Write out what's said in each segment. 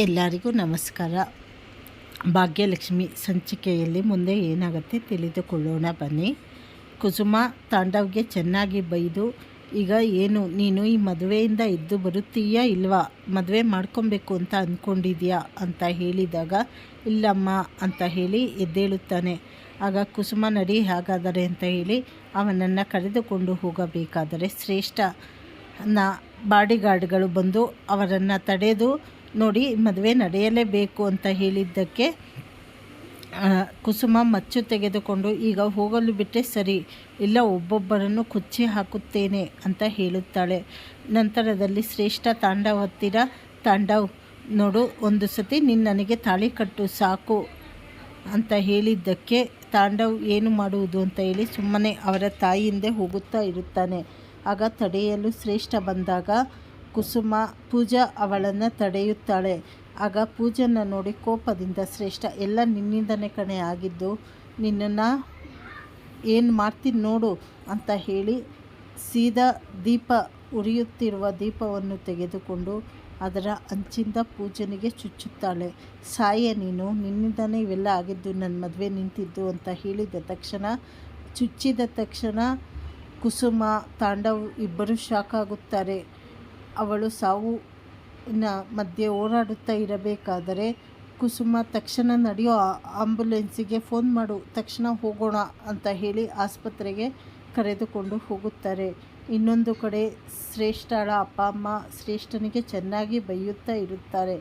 ಎಲ್ಲರಿಗೂ ನಮಸ್ಕಾರ. ಭಾಗ್ಯಲಕ್ಷ್ಮಿ ಸಂಚಿಕೆಯಲ್ಲಿ ಮುಂದೆ ಏನಾಗುತ್ತೆ ತಿಳಿದುಕೊಳ್ಳೋಣ ಬನ್ನಿ. ಕುಸುಮ ತಾಂಡವ್ಗೆ ಚೆನ್ನಾಗಿ ಬೈದು, ಈಗ ಏನು, ನೀನು ಈ ಮದುವೆಯಿಂದ ಇದ್ದು ಬರುತ್ತೀಯಾ ಇಲ್ವಾ? ಮದುವೆ ಮಾಡ್ಕೊಬೇಕು ಅಂತ ಅಂದ್ಕೊಂಡಿದ್ಯಾ ಅಂತ ಹೇಳಿದಾಗ, ಇಲ್ಲಮ್ಮ ಅಂತ ಹೇಳಿ ಎದ್ದೇಳುತ್ತಾನೆ. ಆಗ ಕುಸುಮ, ನಡಿ, ಹಾಗಾದರೆ ಅಂತ ಹೇಳಿ ಅವನನ್ನು ಕರೆದುಕೊಂಡು ಹೋಗಬೇಕಾದರೆ ಶ್ರೇಷ್ಠ ನ ಬಾಡಿಗಾರ್ಡ್ಗಳು ಬಂದು ಅವರನ್ನು ತಡೆದು ನೋಡಿ, ಮದುವೆ ನಡೆಯಲೇಬೇಕು ಅಂತ ಹೇಳಿದ್ದಕ್ಕೆ ಕುಸುಮ ಮಚ್ಚು ತೆಗೆದುಕೊಂಡು, ಈಗ ಹೋಗಲು ಬಿಟ್ಟರೆ ಸರಿ, ಇಲ್ಲ ಒಬ್ಬೊಬ್ಬರನ್ನು ಕುಚ್ಚಿ ಹಾಕುತ್ತೇನೆ ಅಂತ ಹೇಳುತ್ತಾಳೆ. ನಂತರದಲ್ಲಿ ಶ್ರೇಷ್ಠ ತಾಂಡವ್ ಹತ್ತಿರ, ತಾಂಡವ್, ನೋಡು, ಒಂದು ಸತಿ ನೀನು ನನಗೆ ತಾಳಿ ಕಟ್ಟು, ಸಾಕು ಅಂತ ಹೇಳಿದ್ದಕ್ಕೆ, ತಾಂಡವ್, ಏನು ಮಾಡುವುದು? ಅಂತ ಹೇಳಿ ಸುಮ್ಮನೆ ಅವರ ತಾಯಿಯಿಂದೆ ಹೋಗುತ್ತಾ ಇರುತ್ತಾನೆ. ಆಗ ತಡೆಯಲು ಶ್ರೇಷ್ಠ ಬಂದಾಗ ಕುಸುಮ ಪೂಜಾ ಅವಳನ್ನು ತಡೆಯುತ್ತಾಳೆ. ಆಗ ಪೂಜನ ನೋಡಿ ಕೋಪದಿಂದ, ಶ್ರೇಷ್ಠ, ಎಲ್ಲ ನಿನ್ನಿಂದನೇ ಕಣೆ ಆಗಿದ್ದು, ನಿನ್ನನ್ನು ಏನು ಮಾಡ್ತೀನಿ ನೋಡು ಅಂತ ಹೇಳಿ ಸೀದಾ ದೀಪ ಉರಿಯುತ್ತಿರುವ ದೀಪವನ್ನು ತೆಗೆದುಕೊಂಡು ಅದರ ಅಂಚಿಂದ ಪೂಜನಿಗೆ ಚುಚ್ಚುತ್ತಾಳೆ. ಸಾಯ ನೀನು, ನಿನ್ನಿಂದನೇ ಇವೆಲ್ಲ ಆಗಿದ್ದು ನನ್ನ ಮದುವೆ ನಿಂತಿದ್ದು ಅಂತ ಹೇಳಿದ ತಕ್ಷಣ, ಚುಚ್ಚಿದ ತಕ್ಷಣ ಕುಸುಮ, ತಾಂಡವ್ ಇಬ್ಬರು ಶಾಕ್ ಆಗುತ್ತಾರೆ. ಅವಳು ಸಾವು ಮಧ್ಯೆ ಓಡಾಡುತ್ತಾ ಇರಬೇಕಾದರೆ ಕುಸುಮ ತಕ್ಷಣ ನಡೆಯೋ ಆಂಬುಲೆನ್ಸಿಗೆ ಫೋನ್ ಮಾಡು, ತಕ್ಷಣ ಹೋಗೋಣ ಅಂತ ಹೇಳಿ ಆಸ್ಪತ್ರೆಗೆ ಕರೆದುಕೊಂಡು ಹೋಗುತ್ತಾರೆ. ಇನ್ನೊಂದು ಕಡೆ ಶ್ರೇಷ್ಠಳ ಅಪ್ಪ, ಅಮ್ಮ ಶ್ರೇಷ್ಠನಿಗೆ ಚೆನ್ನಾಗಿ ಬೈಯುತ್ತಾ ಇರುತ್ತಾರೆ.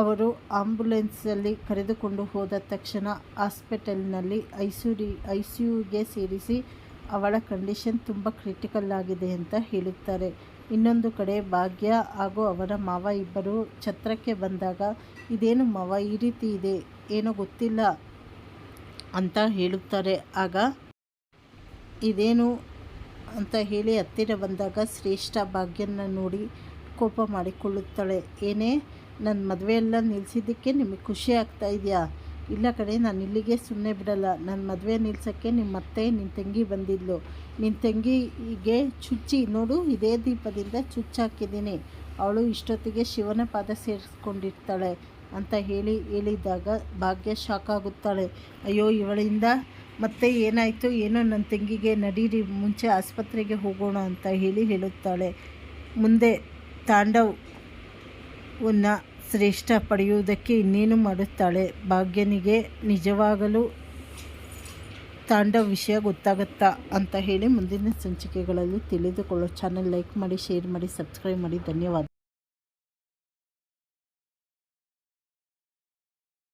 ಅವರು ಆಂಬ್ಯುಲೆನ್ಸಲ್ಲಿ ಕರೆದುಕೊಂಡು ಹೋದ ತಕ್ಷಣ ಹಾಸ್ಪಿಟಲ್ನಲ್ಲಿ ಐ ಸಿ ಯುಗೆ ಸೇರಿಸಿ ಅವಳ ಕಂಡೀಷನ್ ತುಂಬ ಕ್ರಿಟಿಕಲ್ ಆಗಿದೆ ಅಂತ ಹೇಳುತ್ತಾರೆ. ಇನ್ನೊಂದು ಕಡೆ ಭಾಗ್ಯ ಹಾಗೂ ಅವರ ಮಾವ ಇಬ್ಬರು ಛತ್ರಕ್ಕೆ ಬಂದಾಗ, ಇದೇನು ಮಾವ, ಈ ರೀತಿ ಇದೆ? ಏನೋ ಗೊತ್ತಿಲ್ಲ ಅಂತ ಹೇಳುತ್ತಾರೆ. ಆಗ, ಇದೇನು? ಅಂತ ಹೇಳಿ ಹತ್ತಿರ ಬಂದಾಗ ಶ್ರೇಷ್ಠ ಭಾಗ್ಯನ ನೋಡಿ ಕೋಪ ಮಾಡಿಕೊಳ್ಳುತ್ತಾಳೆ. ಏನೇ ನನ್ನ ಮದುವೆ ಎಲ್ಲ ನಿಲ್ಲಿಸಿದ್ದಕ್ಕೆ ನಿಮಗೆ ಖುಷಿ ಆಗ್ತಾ ಇದೆಯಾ? ಇಲ್ಲ ಕಡೆ ನಾನು ಇಲ್ಲಿಗೆ ಸುಮ್ಮನೆ ಬಿಡಲ್ಲ. ನನ್ನ ಮದುವೆ ನಿಲ್ಸೋಕ್ಕೆ ನಿಮ್ಮ ಅತ್ತೆ ನಿನ್ನ ತಂಗಿ ಬಂದಿದ್ಲು. ನಿನ್ನ ತಂಗಿಗೆ ಚುಚ್ಚಿ, ನೋಡು, ಇದೇ ದೀಪದಿಂದ ಚುಚ್ಚಾಕಿದ್ದೀನಿ ಅವಳು ಇಷ್ಟೊತ್ತಿಗೆ ಶಿವನ ಪಾದ ಸೇರಿಸ್ಕೊಂಡಿರ್ತಾಳೆ ಅಂತ ಹೇಳಿ ಹೇಳಿದಾಗ ಭಾಗ್ಯ ಶಾಕ್ ಆಗುತ್ತಾಳೆ. ಅಯ್ಯೋ, ಇವಳಿಂದ ಮತ್ತೆ ಏನಾಯಿತು? ಏನೋ ನನ್ನ ತಂಗಿಗೆ ನಡೀರಿ, ಮುಂಚೆ ಆಸ್ಪತ್ರೆಗೆ ಹೋಗೋಣ ಅಂತ ಹೇಳಿ ಹೇಳುತ್ತಾಳೆ. ಮುಂದೆ ತಾಂಡವ್ ಶ್ರೇಷ್ಠ ಪಡೆಯುವುದಕ್ಕೆ ಇನ್ನೇನು ಮಾಡುತ್ತಾಳೆ? ಭಾಗ್ಯನಿಗೆ ನಿಜವಾಗಲೂ ತಾಂಡವ ವಿಷಯ ಗೊತ್ತಾಗುತ್ತಾ? ಅಂತ ಹೇಳಿ ಮುಂದಿನ ಸಂಚಿಕೆಗಳಲ್ಲಿ ತಿಳಿದುಕೊಳ್ಳೋ ಚಾನಲ್ ಲೈಕ್ ಮಾಡಿ ಶೇರ್ ಮಾಡಿ ಸಬ್ಸ್ಕ್ರೈಬ್ ಮಾಡಿ. ಧನ್ಯವಾದ.